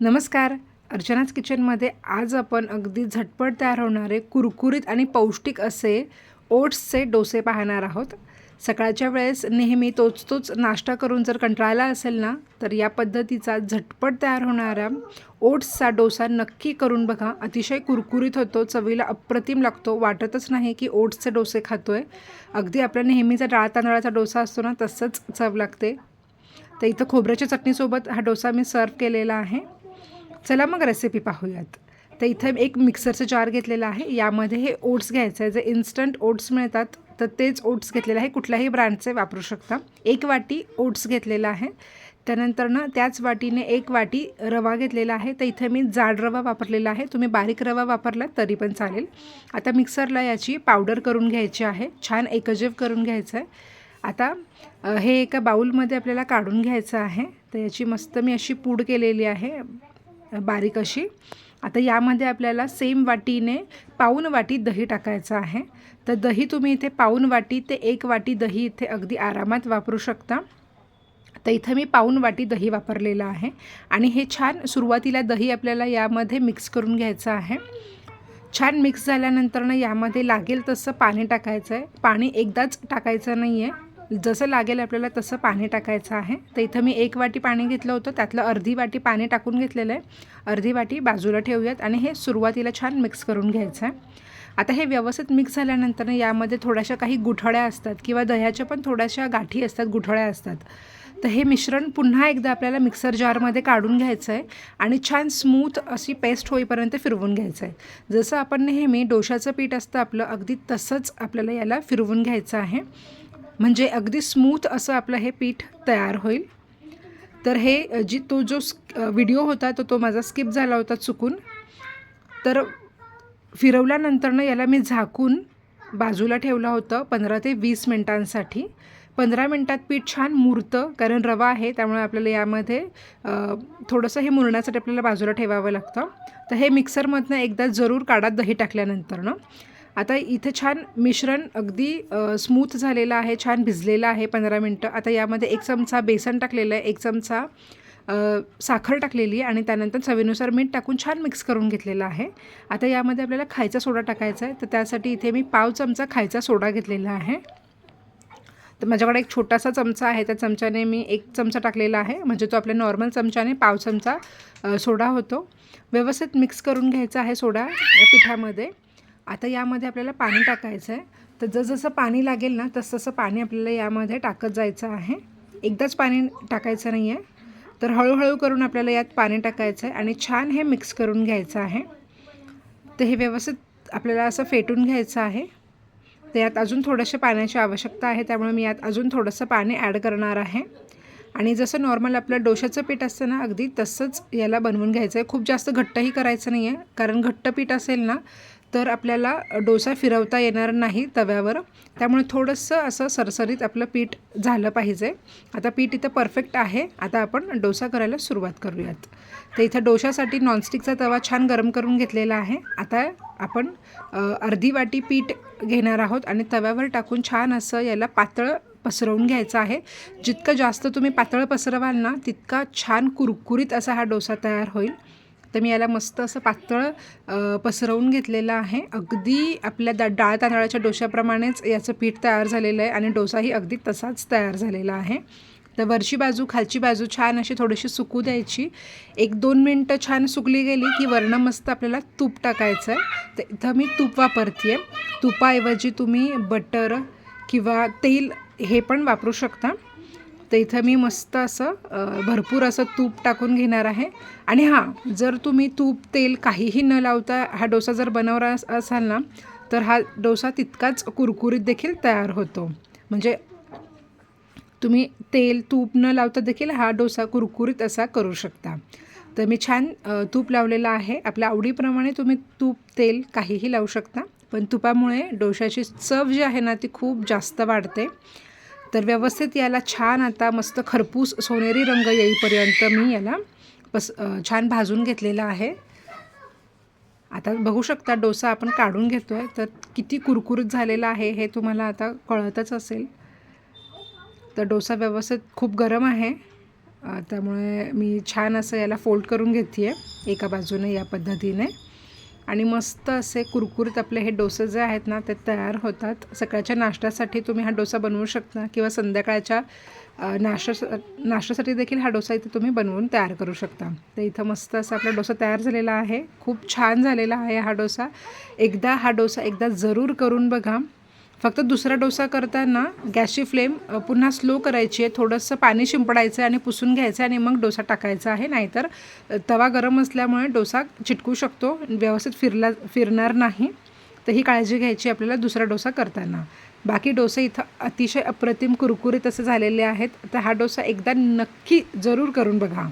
नमस्कार. अर्चनाच किचनमध्ये आज आपण अगदी झटपट तयार होणारे कुरकुरीत आणि पौष्टिक असे ओट्सचे डोसे पाहणार आहोत. सकाळच्या वेळेस नेहमी तोच तोच नाश्ता करून जर कंटाळला असेल ना तर या पद्धतीचा झटपट तयार होणारा ओट्सचा डोसा नक्की करून बघा. अतिशय कुरकुरीत होतो चवीला अप्रतिम लागतो. वाटतच नाही की ओट्सचे डोसे खातो आहे अगदी आपल्या नेहमीचा डाळ तांदळाचा डोसा असतो ना तसंच चव लागते. तर इथं खोबऱ्याच्या चटणीसोबत हा डोसा मी सर्व केलेला आहे. चला मग रेसिपी पाहूयात. तर इथं एक मिक्सरचं जार घेतलेलं आहे. यामध्ये हे ओट्स घ्यायचं आहे. जे इन्स्टंट ओट्स मिळतात तर तेच ओट्स घेतलेलं आहे. कुठल्याही ब्रँडचे वापरू शकता. एक वाटी ओट्स घेतलेला आहे. त्यानंतर ना त्याच वाटीने एक वाटी रवा घेतलेला आहे. तर इथे मी जाड रवा वापरलेला आहे. तुम्ही बारीक रवा वापरला तरी पण चालेल. आता मिक्सरला याची पावडर करून घ्यायची आहे. छान एकजीव करून घ्यायचं आहे. आता हे एका बाऊलमध्ये आपल्याला काढून घ्यायचं आहे. तर याची मस्त मी अशी पूड केलेली आहे. बारीक अशी. आता यामध्ये आपल्याला सेम वाटीने पाऊन वाटी दही टाकायचं आहे. तर दही तुम्ही इथे पाऊन वाटी ते एक वाटी दही इथे अगदी आरामात वापरू शकता. तर इथं मी पाऊन वाटी दही वापरलेलं आहे. आणि हे छान सुरुवातीला दही आपल्याला यामध्ये मिक्स करून घ्यायचं आहे. छान मिक्स झाल्यानंतर ना यामध्ये लागेल तसं पाणी टाकायचं आहे पाणी एकदाच टाकायचं नाही आहे जसं लागेल आपल्याला तसं पाणी टाकायचं आहे. तर इथं मी एक वाटी पाणी घेतलं होतं. त्यातलं अर्धी वाटी पाणी टाकून घेतलेलं आहे. अर्धी वाटी बाजूला ठेवूयात आणि हे सुरुवातीला छान मिक्स करून घ्यायचं आहे. आता हे व्यवस्थित मिक्स झाल्यानंतर यामध्ये थोड्याशा काही गुठळ्या असतात किंवा दह्याच्या पण थोड्याशा गाठी असतात गुठळ्या असतात. तर हे मिश्रण पुन्हा एकदा आपल्याला मिक्सर जारमध्ये काढून घ्यायचं आहे आणि छान स्मूथ अशी पेस्ट होईपर्यंत फिरवून घ्यायचं आहे. जसं आपण नेहमी डोशाचं पीठ असतं आपलं अगदी तसंच आपल्याला याला फिरवून घ्यायचं आहे. म्हणजे अगदी स्मूथ असं आपलं हे पीठ तयार होईल. तर हे जी तो जो व्हिडिओ होता तो तो माझा स्किप झाला होता चुकून. तर फिरवल्यानंतरनं याला मी झाकून बाजूला ठेवलं होतं पंधरा ते वीस मिनटांसाठी. पंधरा मिनटात पीठ छान मुरतं कारण रवा आहे त्यामुळे आपल्याला यामध्ये थोडंसं हे मुरण्यासाठी आपल्याला बाजूला ठेवावं लागतं. तर हे मिक्सरमधनं एकदा जरूर काढा दही टाकल्यानंतरनं. आता इथे छान मिश्रण अगदी स्मूथ झालेलं आहे छान भिजलेलं आहे पंधरा मिनटं. आता यामध्ये एक चमचा बेसन टाकलेलं आहे एक चमचा साखर टाकलेली आणि त्यानंतर चवीनुसार मीठ टाकून छान मिक्स करून घेतलेलं आहे. आता यामध्ये आपल्याला खायचा सोडा टाकायचा आहे तर त्यासाठी इथे मी पाव चमचा खायचा सोडा घेतलेला आहे. तर माझ्याकडे एक छोटासा चमचा आहे त्या चमच्याने मी एक चमचा टाकलेला आहे. म्हणजे तो आपल्या नॉर्मल चमच्याने पाव चमचा सोडा होतो. व्यवस्थित मिक्स करून घ्यायचा आहे सोडा या पिठामध्ये. आता यामध्ये आपल्याला पाणी टाकायचं आहे. तर जसजसं पाणी लागेल ना तसं पाणी आपल्याला यामध्ये टाकत जायचं आहे. एकदाच पाणी टाकायचं नाही आहे तर हळूहळू करून आपल्याला यात पाणी टाकायचं आहे आणि छान हे मिक्स करून घ्यायचं आहे. तर हे व्यवस्थित आपल्याला असं फेटून घ्यायचं आहे. तर यात अजून थोडंसं पाण्याची आवश्यकता आहे त्यामुळे मी यात अजून थोडंसं पाणी ॲड करणार आहे. आणि जसं नॉर्मल आपलं डोशाचं पीठ असतं ना अगदी तसंच याला बनवून घ्यायचं आहे खूप जास्त घट्टही करायचं नाही आहे कारण घट्ट पीठ असेल ना तर आपल्याला डोसा फिरवता येणार नाही तव्यावर. त्यामुळे थोडंसं असं सरसरीत आपलं पीठ झालं पाहिजे. आता पीठ इथं परफेक्ट आहे. आता आपण डोसा करायला सुरुवात करूयात. तर इथं डोशासाठी नॉनस्टिकचा तवा छान गरम करून घेतलेला आहे. आता आपण अर्धी वाटी पीठ घेणार आहोत आणि तव्यावर टाकून छान असं याला पातळ पसरवून घ्यायचं आहे. जितकं जास्त तुम्ही पातळ पसरवाल ना तितका छान कुरकुरीत असा हा डोसा तयार होईल. तर मी याला मस्त असं पातळ पसरवून घेतलेलं आहे. अगदी आपल्या दा डाळ तांदळाच्या डोशाप्रमाणेच याचं पीठ तयार झालेलं आहे आणि डोसाही अगदी तसाच तयार झालेला आहे. तर वरची बाजू खालची बाजू छान अशी थोडीशी सुकू द्यायची. एक दोन मिनटं छान सुकली गेली की वरनं मस्त आपल्याला तूप टाकायचं आहे. तर इथं मी तूप वापरते आहे तुपाऐवजी तुम्ही बटर किंवा तेल हे पण वापरू शकता. तर इथं मी मस्त असं भरपूर असं तूप टाकून घेणार आहे. आणि हां जर तुम्ही तूप तेल काहीही न लावता हा डोसा जर बनवणार असाल ना तर हा डोसा तितकाच कुरकुरीत देखील तयार होतो. म्हणजे तुम्ही तेल तूप न लावता देखील हा डोसा कुरकुरीत असा करू शकता. तर मी छान तूप लावलेलं आहे. आपल्या आवडीप्रमाणे तुम्ही तूप तेल काहीही लावू शकता. पण तुपामुळे डोशाची चव जी आहे ना ती खूप जास्त वाढते. तर व्यवस्थित याला छान आता मस्त खरपूस सोनेरी रंग येईपर्यंत मी याला पस छान भाजून घेतलेला आहे. आता बघू शकता डोसा आपण काढून घेतो आहे तर किती कुरकुरीत झालेला आहे हे तुम्हाला आता कळतच असेल. तर डोसा व्यवस्थित खूप गरम आहे. त्यामुळे मी छान असं याला फोल्ड करून घेते आहे एका बाजूने या पद्धतीने. आणि मस्त असे कुरकुरीत आपले हे डोसे जे आहेत ना ते तयार होतात. सकाळच्या नाश्त्यासाठी तुम्ही हा डोसा बनवू शकता किंवा संध्याकाळच्या नाश्त्या नाश्त्यासाठी देखील हा डोसा इथे तुम्ही बनवून तयार करू शकता. तर इथं मस्त असा आपला डोसा तयार झालेला आहे. खूप छान झालेला आहे हा डोसा. एकदा हा डोसा एकदा जरूर करून बघा. फक्त दुसरा डोसा करताना गॅसची फ्लेम पुन्हा स्लो करायची आहे. थोडंसं पाणी शिंपडायचं आहे आणि पुसून घ्यायचं आहे आणि मग डोसा टाकायचा आहे. नाहीतर तवा गरम असल्यामुळे डोसा चिटकू शकतो. व्यवस्थित फिरला फिरणार नाही. तर ही काळजी घ्यायची आपल्याला दुसरा डोसा करताना. बाकी डोसे इथं अतिशय अप्रतिम कुरकुरीत असे झालेले आहेत. तर हा डोसा एकदा नक्की जरूर करून बघा.